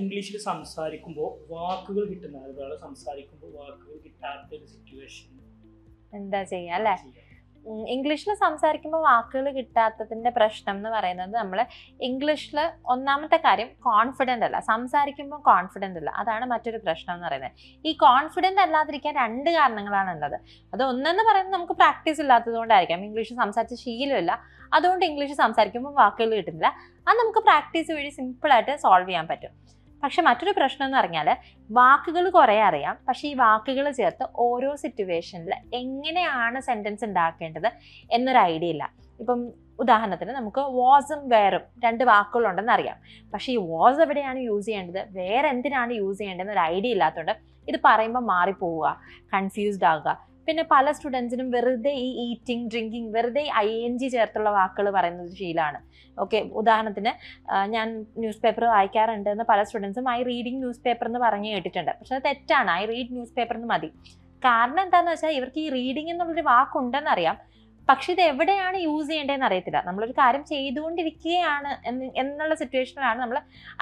ഇംഗ്ലീഷിൽ സംസാരിക്കുമ്പോൾ വാക്കുകൾ കിട്ടുന്ന ഒരാൾ സംസാരിക്കുമ്പോൾ വാക്കുകൾ കിട്ടാത്ത ഒരു സിറ്റുവേഷൻ എന്താ ചെയ്യാ അല്ലേ? ഇംഗ്ലീഷിൽ സംസാരിക്കുമ്പോൾ വാക്കുകൾ കിട്ടാത്തതിന്റെ പ്രശ്നം എന്ന് പറയുന്നത് നമ്മൾ ഇംഗ്ലീഷിൽ ഒന്നാമത്തെ കാര്യം കോൺഫിഡന്റ് അല്ല. സംസാരിക്കുമ്പോൾ കോൺഫിഡന്റ് അല്ല. അതാണ് മറ്റൊരു പ്രശ്നം എന്ന് പറയുന്നത്. ഈ കോൺഫിഡന്റ് അല്ലാതിരിക്കാൻ രണ്ട് കാരണങ്ങളാണ് ഉള്ളത്. അത് ഒന്നെന്ന് പറയുന്നത് നമുക്ക് പ്രാക്ടീസ് ഇല്ലാത്തത് കൊണ്ടായിരിക്കാം. ഇംഗ്ലീഷ് സംസാരിച്ച ശീലമില്ല. അതുകൊണ്ട് ഇംഗ്ലീഷ് സംസാരിക്കുമ്പോൾ വാക്കുകൾ കിട്ടുന്നില്ല. അത് നമുക്ക് പ്രാക്ടീസ് വഴി സിമ്പിളായിട്ട് സോൾവ് ചെയ്യാൻ പറ്റും. പക്ഷെ മറ്റൊരു പ്രശ്നം എന്ന് പറഞ്ഞാൽ വാക്കുകൾ കുറേ അറിയാം. പക്ഷെ ഈ വാക്കുകൾ ചേർത്ത് ഓരോ സിറ്റുവേഷനിൽ എങ്ങനെയാണ് സെന്റൻസ് ഉണ്ടാക്കേണ്ടത് എന്നൊരു ഐഡിയ ഇല്ല. ഇപ്പം ഉദാഹരണത്തിന് നമുക്ക് വാസും വേറും രണ്ട് വാക്കുകളുണ്ടെന്ന് അറിയാം. പക്ഷേ ഈ വാസ് എവിടെയാണ് യൂസ് ചെയ്യേണ്ടത്? വേറെ എന്തിനാണ് യൂസ് ചെയ്യേണ്ടതെന്ന് ഒരു ഐഡിയ ഇല്ലാത്തതുകൊണ്ട് ഇത് പറയുമ്പോൾ മാറിപ്പോവുക കൺഫ്യൂസ്ഡ് ആവുക പിന്നെ പല സ്റ്റുഡൻസിനും വെറുതെ ഈ ഈറ്റിംഗ് ഡ്രിങ്കിങ് വെറുതെ ഐ എൻ ജി ചേർത്തുള്ള വാക്കുകൾ പറയുന്നത് ശീലമാണ്. ഓക്കെ ഉദാഹരണത്തിന് ഞാൻ ന്യൂസ് പേപ്പർ വായിക്കാറുണ്ട് എന്ന് പല സ്റ്റുഡൻസും ഐ റീഡിങ് ന്യൂസ് പേപ്പർ എന്ന് പറഞ്ഞു കേട്ടിട്ടുണ്ട്. പക്ഷെ അത് തെറ്റാണ്. ഐ റീഡ് ന്യൂസ് പേപ്പർ എന്ന് മതി. കാരണം എന്താണെന്ന് വെച്ചാൽ ഇവർക്ക് ഈ റീഡിംഗ് എന്നുള്ളൊരു വാക്കുണ്ടെന്ന് അറിയാം. പക്ഷെ ഇത് എവിടെയാണ് യൂസ് ചെയ്യേണ്ടതെന്ന് അറിയത്തില്ല. നമ്മളൊരു കാര്യം ചെയ്തുകൊണ്ടിരിക്കുകയാണ് എന്ന് എന്നുള്ള സിറ്റുവേഷനിലാണ് നമ്മൾ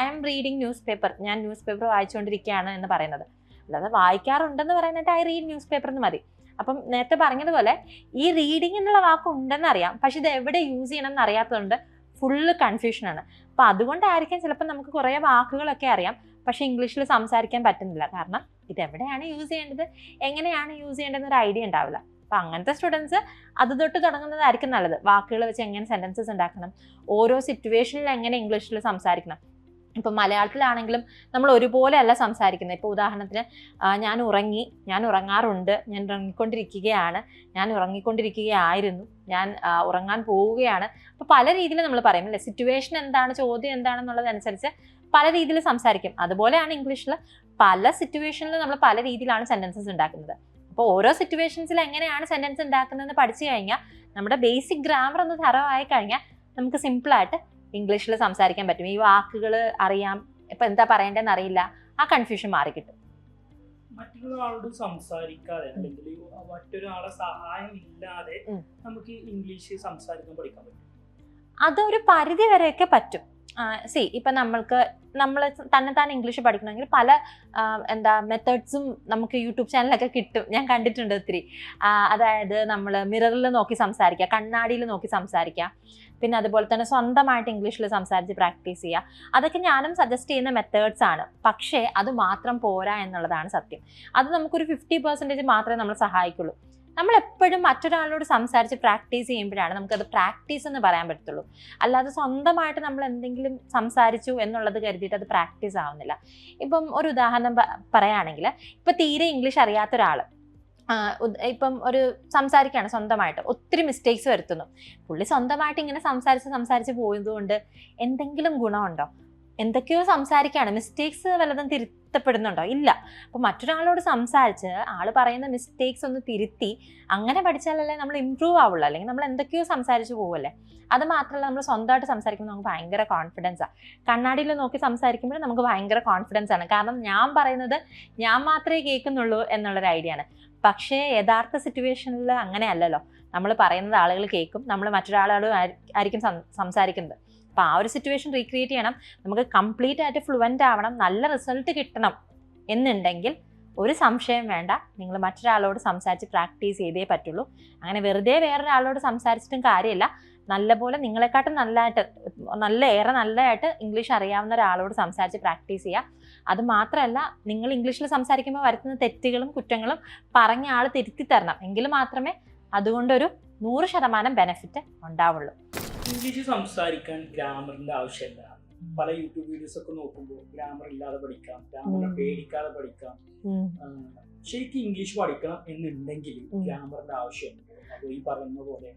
I am reading news paper ഞാൻ ന്യൂസ് പേപ്പർ വായിച്ചുകൊണ്ടിരിക്കുകയാണ് എന്ന് പറയുന്നത്. അല്ലാതെ വായിക്കാറുണ്ടെന്ന് പറയാനായിട്ട് ഐ റീഡ് ന്യൂസ് പേപ്പർ എന്ന് മതി. അപ്പം നേരത്തെ പറഞ്ഞതുപോലെ ഈ റീഡിംഗ് എന്നുള്ള വാക്ക് ഉണ്ടെന്ന് അറിയാം പക്ഷെ ഇത് എവിടെ യൂസ് ചെയ്യണം എന്ന് അറിയാത്തതുകൊണ്ട് ഫുള്ള് കൺഫ്യൂഷനാണ് അപ്പം അതുകൊണ്ടായിരിക്കും ചിലപ്പോൾ നമുക്ക് കുറേ വാക്കുകളൊക്കെ അറിയാം. പക്ഷേ ഇംഗ്ലീഷിൽ സംസാരിക്കാൻ പറ്റുന്നില്ല. കാരണം ഇത് എവിടെയാണ് യൂസ് ചെയ്യേണ്ടത്? എങ്ങനെയാണ് യൂസ് ചെയ്യേണ്ടതെന്ന് ഒരു ഐഡിയ ഉണ്ടാവില്ല. അപ്പം അങ്ങനത്തെ സ്റ്റുഡൻസ് അത് തൊട്ട് തുടങ്ങുന്നതായിരിക്കും നല്ലത്. വാക്കുകൾ വെച്ച് എങ്ങനെ സെന്റൻസസ് ഉണ്ടാക്കണം? ഓരോ സിറ്റുവേഷനിൽ എങ്ങനെ ഇംഗ്ലീഷിൽ സംസാരിക്കണം? ഇപ്പം മലയാളത്തിലാണെങ്കിലും നമ്മൾ ഒരുപോലെയല്ല സംസാരിക്കുന്നത്. ഇപ്പോൾ ഉദാഹരണത്തിന് ഞാൻ ഉറങ്ങി ഞാൻ ഉറങ്ങാറുണ്ട് ഞാൻ ഉറങ്ങിക്കൊണ്ടിരിക്കുകയാണ് ഞാൻ ഉറങ്ങിക്കൊണ്ടിരിക്കുകയായിരുന്നു ഞാൻ ഉറങ്ങാൻ പോവുകയാണ്. അപ്പോൾ പല രീതിയിൽ നമ്മൾ പറയും അല്ലേ? സിറ്റുവേഷൻ എന്താണ് ചോദ്യം എന്താണെന്നുള്ളതനുസരിച്ച് പല രീതിയിൽ സംസാരിക്കും. അതുപോലെയാണ് ഇംഗ്ലീഷിൽ പല സിറ്റുവേഷനിൽ നമ്മൾ പല രീതിയിലാണ് സെന്റൻസസ് ഉണ്ടാക്കുന്നത്. അപ്പോൾ ഓരോ സിറ്റുവേഷൻസിൽ എങ്ങനെയാണ് സെന്റൻസ് ഉണ്ടാക്കുന്നതെന്ന് പഠിച്ചു കഴിഞ്ഞാൽ നമ്മുടെ ബേസിക് ഗ്രാമർ ഒന്ന് തറവായി കഴിഞ്ഞാൽ നമുക്ക് സിമ്പിളായിട്ട് ഇംഗ്ലീഷിൽ സംസാരിക്കാൻ പറ്റും. ഈ വാക്കുകൾ അറിയാം. ഇപ്പം എന്താ പറയേണ്ടതെന്ന് അറിയില്ല. ആ കൺഫ്യൂഷൻ മാറിക്കിട്ടും. മറ്റൊരാളോട് സംസാരിക്കാതെ അല്ലെങ്കിൽ മറ്റൊരാളെ സഹായം ഇല്ലാതെ. നമുക്ക് ഇംഗ്ലീഷ് സംസാരിക്കാൻ പഠിക്കാൻ പറ്റും. അതൊരു പരിധി വരെയൊക്കെ പറ്റും. സി ഇപ്പം നമ്മൾക്ക് നമ്മൾ തന്നെ തന്നെ ഇംഗ്ലീഷ് പഠിക്കണമെങ്കിൽ പല എന്താ മെത്തേഡ്സും നമുക്ക് യൂട്യൂബ് ചാനലൊക്കെ കിട്ടും. ഞാൻ കണ്ടിട്ടുണ്ട് ഒത്തിരി. അതായത് നമ്മൾ മിററിൽ നോക്കി സംസാരിക്കുക കണ്ണാടിയിൽ നോക്കി സംസാരിക്കുക. പിന്നെ അതുപോലെ തന്നെ സ്വന്തമായിട്ട് ഇംഗ്ലീഷിൽ സംസാരിച്ച് പ്രാക്ടീസ് ചെയ്യുക. അതൊക്കെ ഞാനും സജസ്റ്റ് ചെയ്യുന്ന മെത്തേഡ്സ് ആണ്. പക്ഷേ അത് മാത്രം പോരാ എന്നുള്ളതാണ് സത്യം. അത് നമുക്കൊരു ഫിഫ്റ്റി പെർസെന്റേജ് മാത്രമേ നമ്മൾ സഹായിക്കുള്ളൂ. നമ്മൾ എപ്പോഴും മറ്റൊരാളോട് സംസാരിച്ച് പ്രാക്ടീസ് ചെയ്യുമ്പോഴാണ് നമുക്കത് പ്രാക്ടീസ് എന്ന് പറയാൻ പറ്റത്തുള്ളൂ. അല്ലാതെ സ്വന്തമായിട്ട് നമ്മൾ എന്തെങ്കിലും സംസാരിച്ചു എന്നുള്ളത് കരുതിയിട്ട് അത് പ്രാക്ടീസ് ആവുന്നില്ല. ഇപ്പം ഒരു ഉദാഹരണം പറയുകയാണെങ്കിൽ ഇപ്പം തീരെ ഇംഗ്ലീഷ് അറിയാത്ത ഒരാൾ ഇപ്പം ഒരു സംസാരിക്കുകയാണ് സ്വന്തമായിട്ട് ഒത്തിരി മിസ്റ്റേക്സ് വരുത്തുന്നു. പുള്ളി സ്വന്തമായിട്ട് ഇങ്ങനെ സംസാരിച്ച് സംസാരിച്ച് പോയതുകൊണ്ട് എന്തെങ്കിലും ഗുണമുണ്ടോ? എന്തൊക്കെയോ സംസാരിക്കുകയാണ് മിസ്റ്റേക്സ് വല്ലതും തിരുത്തപ്പെടുന്നുണ്ടോ ഇല്ല. അപ്പോൾ മറ്റൊരാളോട് സംസാരിച്ച് ആൾ പറയുന്ന മിസ്റ്റേക്സ് ഒന്ന് തിരുത്തി അങ്ങനെ പഠിച്ചാലല്ലേ നമ്മൾ ഇമ്പ്രൂവ് ആവുള്ളൂ. അല്ലെങ്കിൽ നമ്മൾ എന്തൊക്കെയോ സംസാരിച്ച് പോവല്ലേ? അത് മാത്രമല്ല നമ്മൾ സ്വന്തമായിട്ട് സംസാരിക്കുമ്പോൾ നമുക്ക് ഭയങ്കര കോൺഫിഡൻസാണ് കണ്ണാടിയിൽ നോക്കി സംസാരിക്കുമ്പോൾ നമുക്ക് ഭയങ്കര കോൺഫിഡൻസ് ആണ്. കാരണം ഞാൻ പറയുന്നത് ഞാൻ മാത്രമേ കേൾക്കുന്നുള്ളൂ എന്നുള്ളൊരു ഐഡിയ ആണ്. പക്ഷേ യഥാർത്ഥ സിറ്റുവേഷനിൽ അങ്ങനെയല്ലല്ലോ. നമ്മൾ പറയുന്നത് ആളുകൾ കേൾക്കും. നമ്മൾ മറ്റൊരാളോട് ആയിരിക്കും സംസാരിക്കുന്നത്. അപ്പോൾ ആ ഒരു സിറ്റുവേഷൻ റീക്രിയേറ്റ് ചെയ്യണം. നമുക്ക് കംപ്ലീറ്റ് ആയിട്ട് ഫ്ലുവന്റ് ആവണം നല്ല റിസൾട്ട് കിട്ടണം എന്നുണ്ടെങ്കിൽ ഒരു സംശയം വേണ്ട. നിങ്ങൾ മറ്റൊരാളോട് സംസാരിച്ച് പ്രാക്ടീസ് ചെയ്തേ പറ്റുള്ളൂ. അങ്ങനെ വെറുതെ വേറൊരാളോട് സംസാരിച്ചിട്ടും കാര്യമില്ല. നല്ലപോലെ നിങ്ങളെക്കാട്ടും നല്ലതായിട്ട് നല്ല ഏറെ നല്ലതായിട്ട് ഇംഗ്ലീഷ് അറിയാവുന്ന ഒരാളോട് സംസാരിച്ച് പ്രാക്ടീസ് ചെയ്യുക. അത് മാത്രമല്ല നിങ്ങൾ ഇംഗ്ലീഷിൽ സംസാരിക്കുമ്പോൾ വരുത്തുന്ന തെറ്റുകളും കുറ്റങ്ങളും പറഞ്ഞ ആൾ തിരുത്തി തരണം. എങ്കിൽ മാത്രമേ അതുകൊണ്ടൊരു നൂറ് ശതമാനം ബെനഫിറ്റ് ഉണ്ടാവുള്ളൂ. ഇംഗ്ലീഷ് സംസാരിക്കാൻ ഗ്രാമറിന്റെ ആവശ്യമില്ല. പല യൂട്യൂബ് വീഡിയോസ് ഒക്കെ നോക്കുമ്പോൾ ഗ്രാമർ ഇല്ലാതെ പഠിക്കാം ഗ്രാമറിനെ പേടിക്കാതെ പഠിക്കാം. ശരിക്കും ഇംഗ്ലീഷ് പഠിക്കണം എന്നുണ്ടെങ്കിൽ. ഗ്രാമറിന്റെ ആവശ്യമുണ്ട്. അപ്പോൾ ഈ പറയുന്ന പോലെ.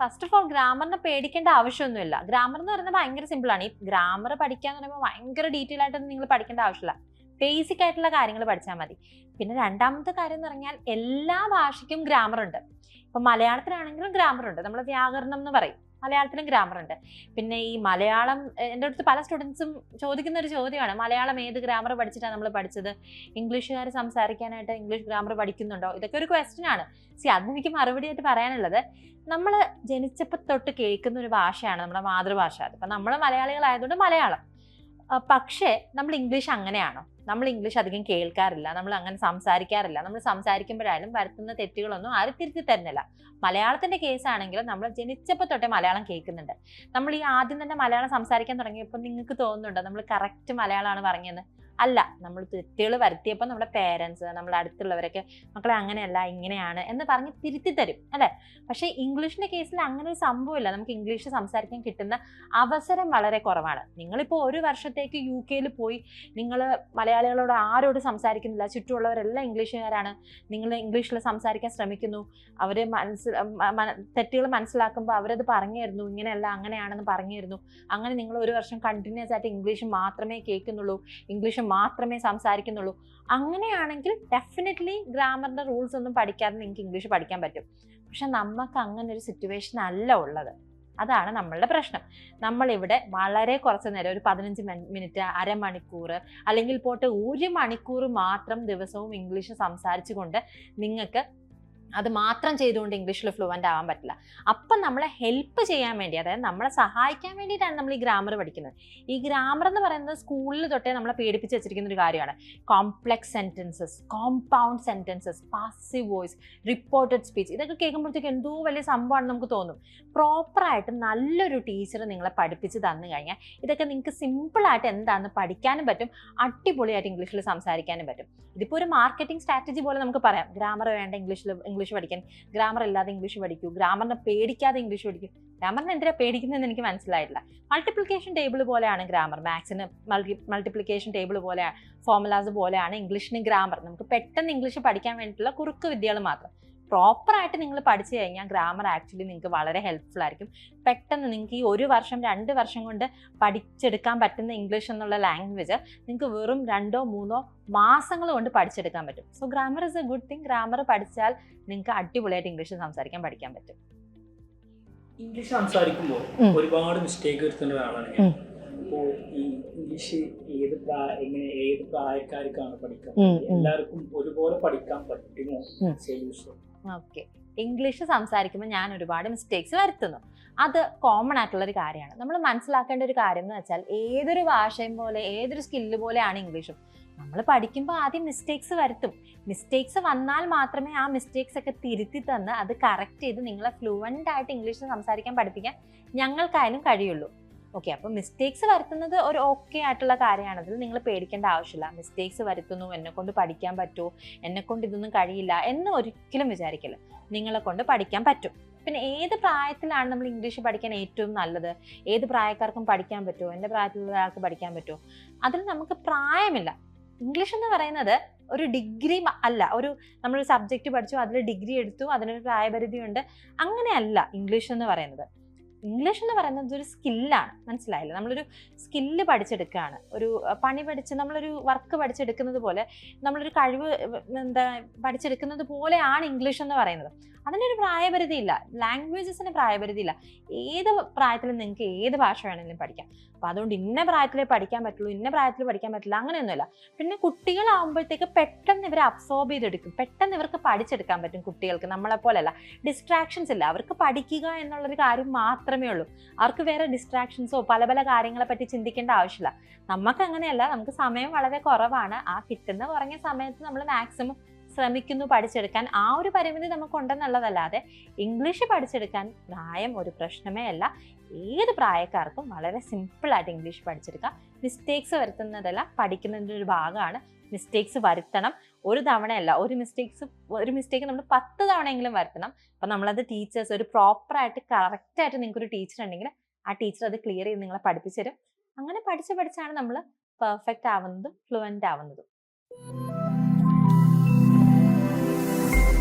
ഫസ്റ്റ് ഓഫ് ഓൾ ഗ്രാമറിനെ പേടിക്കേണ്ട ആവശ്യമൊന്നുമില്ല. ഗ്രാമർ എന്ന് പറയുന്നത് ഭയങ്കര സിമ്പിൾ ആണ്. ഈ ഗ്രാമർ പഠിക്കാന്ന് പറയുമ്പോൾ ഭയങ്കര ഡീറ്റെയിൽ ആയിട്ടൊന്നും നിങ്ങൾ പഠിക്കേണ്ട ആവശ്യമില്ല. ബേസിക് ആയിട്ടുള്ള കാര്യങ്ങൾ പഠിച്ചാൽ മതി. പിന്നെ രണ്ടാമത്തെ കാര്യം എന്ന് പറഞ്ഞാൽ എല്ലാ ഭാഷയ്ക്കും ഗ്രാമർ ഉണ്ട്. ഇപ്പം മലയാളത്തിലാണെങ്കിലും ഗ്രാമർ ഉണ്ട്. നമ്മൾ വ്യാകരണം എന്ന് പറയും. മലയാളത്തിലും ഗ്രാമർ ഉണ്ട്. പിന്നെ ഈ മലയാളം എന്റെ അടുത്ത് പല സ്റ്റുഡൻസും ചോദിക്കുന്ന ഒരു ചോദ്യമാണ് മലയാളം ഏത് ഗ്രാമർ പഠിച്ചിട്ടാണ് നമ്മൾ പഠിച്ചത്? ഇംഗ്ലീഷുകാർ സംസാരിക്കാനായിട്ട് ഇംഗ്ലീഷ് ഗ്രാമർ പഠിക്കുന്നുണ്ടോ? ഇതൊക്കെ ഒരു ക്വസ്റ്റ്യൻ ആണ്. സി അതെനിക്ക് മറുപടി ആയിട്ട് പറയാനുള്ളത് നമ്മൾ ജനിച്ചപ്പോൾ തൊട്ട് കേൾക്കുന്ന ഒരു ഭാഷയാണ് നമ്മുടെ മാതൃഭാഷ. അതിപ്പോൾ നമ്മൾ മലയാളികളായതുകൊണ്ട് മലയാളം. പക്ഷേ നമ്മൾ ഇംഗ്ലീഷ് അങ്ങനെയാണോ? നമ്മൾ ഇംഗ്ലീഷ് അധികം കേൾക്കാറില്ല നമ്മൾ അങ്ങനെ സംസാരിക്കാറില്ല നമ്മൾ സംസാരിക്കുമ്പോഴായാലും വരുത്തുന്ന തെറ്റുകളൊന്നും ആരും തിരുത്തി തരുന്നില്ല. മലയാളത്തിന്റെ കേസാണെങ്കിൽ നമ്മൾ ജനിച്ചപ്പോൾ തൊട്ടേ മലയാളം കേൾക്കുന്നുണ്ട്. നമ്മൾ ഈ ആദ്യം തന്നെ മലയാളം സംസാരിക്കാൻ തുടങ്ങിയപ്പോൾ നിങ്ങൾക്ക് തോന്നുന്നുണ്ടോ? നമ്മൾ കറക്റ്റ് മലയാളമാണ് പറഞ്ഞതെന്ന്? അല്ല നമ്മൾ തെറ്റുകൾ വരുത്തിയപ്പോൾ നമ്മുടെ പേരൻസ് നമ്മുടെ അടുത്തുള്ളവരൊക്കെ മക്കളെ അങ്ങനെയല്ല ഇങ്ങനെയാണ് എന്ന് പറഞ്ഞ് തിരുത്തി തരും അല്ലേ? പക്ഷേ ഇംഗ്ലീഷിന്റെ കേസിൽ അങ്ങനെ ഒരു സംഭവമില്ല. നമുക്ക് ഇംഗ്ലീഷ് സംസാരിക്കാൻ കിട്ടുന്ന അവസരം വളരെ കുറവാണ്. നിങ്ങളിപ്പോൾ ഒരു വർഷത്തേക്ക് യു കെയിൽ പോയി നിങ്ങൾ മലയാളികളോട് ആരോട് സംസാരിക്കുന്നില്ല ചുറ്റുമുള്ളവരെല്ലാം ഇംഗ്ലീഷുകാരാണ് നിങ്ങൾ ഇംഗ്ലീഷിൽ സംസാരിക്കാൻ ശ്രമിക്കുന്നു അവർ മനസ്സ് തെറ്റുകൾ മനസ്സിലാക്കുമ്പോൾ അവരത് പറഞ്ഞു തരുന്നു ഇങ്ങനെയല്ല അങ്ങനെയാണെന്ന് പറഞ്ഞു തരുന്നു അങ്ങനെ നിങ്ങൾ ഒരു വർഷം കണ്ടിന്യൂസ് ആയിട്ട് ഇംഗ്ലീഷ് മാത്രമേ കേൾക്കുന്നുള്ളൂ ഇംഗ്ലീഷ് മാത്രമേ സംസാരിക്കുന്നുള്ളൂ. അങ്ങനെയാണെങ്കിൽ ഡെഫിനറ്റ്ലി ഗ്രാമറിന്റെ റൂൾസ് ഒന്നും പഠിക്കാതെ നിങ്ങൾക്ക് ഇംഗ്ലീഷ് പഠിക്കാൻ പറ്റും. പക്ഷെ നമുക്ക് അങ്ങനെ ഒരു സിറ്റുവേഷൻ അല്ല ഉള്ളത്. അതാണ് നമ്മളുടെ പ്രശ്നം. നമ്മളിവിടെ വളരെ കുറച്ച് നേരം ഒരു പതിനഞ്ച് മിനിറ്റ് അരമണിക്കൂർ അല്ലെങ്കിൽ പോട്ടെ ഒരു മണിക്കൂർ മാത്രം ദിവസവും ഇംഗ്ലീഷ് സംസാരിച്ചുകൊണ്ട് നിങ്ങൾക്ക് അത് മാത്രം ചെയ്തുകൊണ്ട് ഇംഗ്ലീഷിൽ ഫ്ലുവന്റ് ആവാൻ പറ്റില്ല. അപ്പം നമ്മളെ ഹെൽപ്പ് ചെയ്യാൻ വേണ്ടി അതായത് നമ്മളെ സഹായിക്കാൻ വേണ്ടിയിട്ടാണ് നമ്മൾ ഈ ഗ്രാമർ പഠിക്കുന്നത്. ഈ ഗ്രാമർ എന്ന് പറയുന്നത് സ്കൂളിൽ തൊട്ടേ നമ്മളെ പേടിപ്പിച്ച് വെച്ചിരിക്കുന്ന ഒരു കാര്യമാണ്. Complex sentences compound sentences passive voice reported speech ഇതൊക്കെ കേൾക്കുമ്പോഴത്തേക്ക് എന്തോ വലിയ സംഭവമാണെന്ന് നമുക്ക് തോന്നും. പ്രോപ്പറായിട്ട് നല്ലൊരു ടീച്ചർ നിങ്ങളെ പഠിപ്പിച്ച് തന്നു കഴിഞ്ഞാൽ ഇതൊക്കെ നിങ്ങൾക്ക് സിമ്പിളായിട്ട് എന്താണെന്ന് പഠിക്കാനും പറ്റും. അടിപൊളിയായിട്ട് ഇംഗ്ലീഷിൽ സംസാരിക്കാനും പറ്റും. ഇതിപ്പോൾ ഒരു മാർക്കറ്റിംഗ് സ്ട്രാറ്റജി പോലെ നമുക്ക് പറയാം. ഗ്രാമർ വേണ്ട ഇംഗ്ലീഷിൽ ഇംഗ്ലീഷ് പഠിക്കാൻ. ഗ്രാമർ ഇല്ലാതെ ഇംഗ്ലീഷ് പഠിക്കൂ. ഗ്രാമറിനെ പേടിക്കാതെ ഇംഗ്ലീഷ് പഠിക്കൂ. ഗ്രാമറിനെ എന്തിനാ പേടിക്കുന്നതെന്ന് എനിക്ക് മനസ്സിലായിട്ടില്ല. മൾട്ടിപ്ലിക്കേഷൻ ടേബിൾ പോലെയാണ് ഗ്രാമർ മാത്സിന് മൾട്ടി മൾട്ടിപ്ലിക്കേഷൻ ടേബിൾ പോലെയാണ് ഫോർമുലാസ് പോലെയാണ് ഇംഗ്ലീഷിന് ഗ്രാമർ നമുക്ക് പെട്ടെന്ന് ഇംഗ്ലീഷ് പഠിക്കാൻ വേണ്ടിയിട്ടുള്ള കുറുക്ക് വിദ്യകൾ മാത്രം. പ്രോപ്പറായിട്ട് നിങ്ങൾ പഠിച്ചു കഴിഞ്ഞാൽ ഗ്രാമർ ആക്ച്വലി നിങ്ങൾക്ക് വളരെ ഹെൽപ്ഫുൾ ആയിരിക്കും. പെട്ടെന്ന് നിങ്ങൾക്ക് ഈ ഒരു വർഷം രണ്ട് വർഷം കൊണ്ട് പഠിച്ചെടുക്കാൻ പറ്റുന്ന ഇംഗ്ലീഷ് എന്നുള്ള ലാംഗ്വേജ് നിങ്ങൾക്ക് വെറും രണ്ടോ മൂന്നോ മാസങ്ങൾ കൊണ്ട് പഠിച്ചെടുക്കാൻ പറ്റും. So grammar is a good thing grammar പഠിച്ചാൽ നിങ്ങൾക്ക് അടിപൊളിയായിട്ട് ഇംഗ്ലീഷ് സംസാരിക്കാൻ പഠിക്കാൻ പറ്റും. ഇംഗ്ലീഷ് സംസാരിക്കുമ്പോൾ ഒരുപാട് മിസ്റ്റേക്ക് വരുത്തുന്ന ഒരാളാണ് ഞാൻ. അപ്പോൾ ഈ ഇംഗ്ലീഷ് ഏത് എങ്ങനെ ഏത് പ്രായക്കാർക്കാണ് പഠിക്കാൻ എല്ലാവർക്കും ഒരുപോലെ പഠിക്കാൻ പറ്റുമോ? ഉം. ഓക്കെ ഇംഗ്ലീഷ് സംസാരിക്കുമ്പോൾ ഞാൻ ഒരുപാട് മിസ്റ്റേക്സ് വരുത്തുന്നു. അത് കോമൺ ആയിട്ടുള്ള ഒരു കാര്യമാണ്. നമ്മൾ മനസ്സിലാക്കേണ്ട ഒരു കാര്യം എന്ന് വെച്ചാൽ ഏതൊരു ഭാഷയും പോലെ ഏതൊരു സ്കില്ല് പോലെയാണ് ഇംഗ്ലീഷും നമ്മൾ പഠിക്കുമ്പോൾ ആദ്യം മിസ്റ്റേക്സ് വരുത്തും. മിസ്റ്റേക്സ് വന്നാൽ മാത്രമേ ആ മിസ്റ്റേക്സ് ഒക്കെ തിരുത്തി തന്ന് അത് കറക്റ്റ് ചെയ്ത് നിങ്ങളെ ഫ്ലുവന്റ് ആയിട്ട് ഇംഗ്ലീഷ് സംസാരിക്കാൻ പഠിപ്പിക്കാൻ ഞങ്ങൾക്കായാലും കഴിയുള്ളൂ. ഓക്കെ അപ്പോൾ മിസ്റ്റേക്സ് വരുത്തുന്നത് ഒരു ഓക്കെ ആയിട്ടുള്ള കാര്യമാണ്. അതിൽ നിങ്ങൾ പേടിക്കേണ്ട ആവശ്യമില്ല. മിസ്റ്റേക്സ് വരുത്തുന്നു എന്നെ കൊണ്ട് പഠിക്കാൻ പറ്റുമോ എന്നെ കൊണ്ട് ഇതൊന്നും കഴിയില്ല എന്ന് ഒരിക്കലും വിചാരിക്കില്ല നിങ്ങളെ കൊണ്ട് പഠിക്കാൻ പറ്റും. പിന്നെ ഏത് പ്രായത്തിലാണ് നമ്മൾ ഇംഗ്ലീഷ് പഠിക്കാൻ ഏറ്റവും നല്ലത്? ഏത് പ്രായക്കാർക്കും പഠിക്കാൻ പറ്റുമോ? എന്റെ പ്രായത്തിലുള്ള ഒരാൾക്ക് പഠിക്കാൻ പറ്റുമോ? അതിൽ നമുക്ക് പ്രായമില്ല. ഇംഗ്ലീഷ് എന്ന് പറയുന്നത് ഒരു ഡിഗ്രി അല്ല ഒരു നമ്മളൊരു സബ്ജക്റ്റ് പഠിച്ചു അതിൽ ഡിഗ്രി എടുത്തു അതിനൊരു പ്രായപരിധിയുണ്ട്. അങ്ങനെയല്ല ഇംഗ്ലീഷ് എന്ന് പറയുന്നത്. ഇംഗ്ലീഷ് എന്ന് പറയുന്നത് ഒരു സ്കില്ലാണ് മനസ്സിലായില്ല? നമ്മളൊരു സ്കില്ല് പഠിച്ചെടുക്കുകയാണ്. ഒരു പണി പഠിച്ച് നമ്മളൊരു വർക്ക് പഠിച്ചെടുക്കുന്നത് പോലെ നമ്മളൊരു കഴിവ് എന്താ പഠിച്ചെടുക്കുന്നത് പോലെയാണ് ഇംഗ്ലീഷ് എന്ന് പറയുന്നത്. അതിനൊരു പ്രായപരിധിയില്ല. ലാംഗ്വേജസിന് പ്രായപരിധിയില്ല. ഏത് പ്രായത്തിലും നിങ്ങൾക്ക് ഏത് ഭാഷ വേണമെങ്കിലും പഠിക്കാം. അപ്പോൾ അതുകൊണ്ട് ഇന്ന പ്രായത്തിലേ പഠിക്കാൻ പറ്റുള്ളൂ ഇന്ന പ്രായത്തിൽ പഠിക്കാൻ പറ്റില്ല അങ്ങനെയൊന്നുമില്ല. പിന്നെ കുട്ടികളാകുമ്പോഴത്തേക്ക് പെട്ടെന്ന് ഇവരെ അബ്സോർബ് ചെയ്തെടുക്കും. പെട്ടെന്ന് ഇവർക്ക് പഠിച്ചെടുക്കാൻ പറ്റും കുട്ടികൾക്ക്. നമ്മളെ പോലെയല്ല. ഡിസ്ട്രാക്ഷൻസ് ഇല്ല. അവർക്ക് പഠിക്കുക എന്നുള്ളൊരു കാര്യം മാത്രമേ ഉള്ളൂ. അവർക്ക് വേറെ ഡിസ്ട്രാക്ഷൻസോ പല പല കാര്യങ്ങളെ പറ്റി ചിന്തിക്കേണ്ട ആവശ്യമില്ല. നമുക്ക് അങ്ങനെയല്ല നമുക്ക് സമയം വളരെ കുറവാണ്. ആ കിട്ടുന്ന കുറഞ്ഞ സമയത്ത് നമ്മൾ മാക്സിമം ശ്രമിക്കുന്നു പഠിച്ചെടുക്കാൻ. ആ ഒരു പരിമിതി നമുക്ക് ഉണ്ടെന്നുള്ളതല്ലാതെ ഇംഗ്ലീഷ് പഠിച്ചെടുക്കാൻ പ്രായം ഒരു പ്രശ്നമേ അല്ല. ഏത് പ്രായക്കാർക്കും വളരെ സിമ്പിളായിട്ട് ഇംഗ്ലീഷ് പഠിച്ചെടുക്കാം മിസ്റ്റേക്സ് വരുത്തുന്നതല്ല പഠിക്കുന്നതിന്റെ ഒരു ഭാഗമാണ്. മിസ്റ്റേക്സ് വരുത്തണം. ഒരു തവണയല്ല ഒരു മിസ്റ്റേക്സ് ഒരു മിസ്റ്റേക്ക് നമ്മൾ പത്ത് തവണയെങ്കിലും വരുത്തണം. അപ്പം നമ്മളത് ടീച്ചേഴ്സ് ഒരു പ്രോപ്പറായിട്ട് കറക്റ്റായിട്ട് നിങ്ങൾക്കൊരു ടീച്ചർ ഉണ്ടെങ്കിൽ ആ ടീച്ചർ അത് ക്ലിയർ ചെയ്ത് നിങ്ങളെ പഠിപ്പിച്ചു തരും. അങ്ങനെ പഠിച്ച് പഠിച്ചാണ് നമ്മൾ പെർഫെക്റ്റ് ആവുന്നതും ഫ്ലുവന്റ് ആവുന്നതും.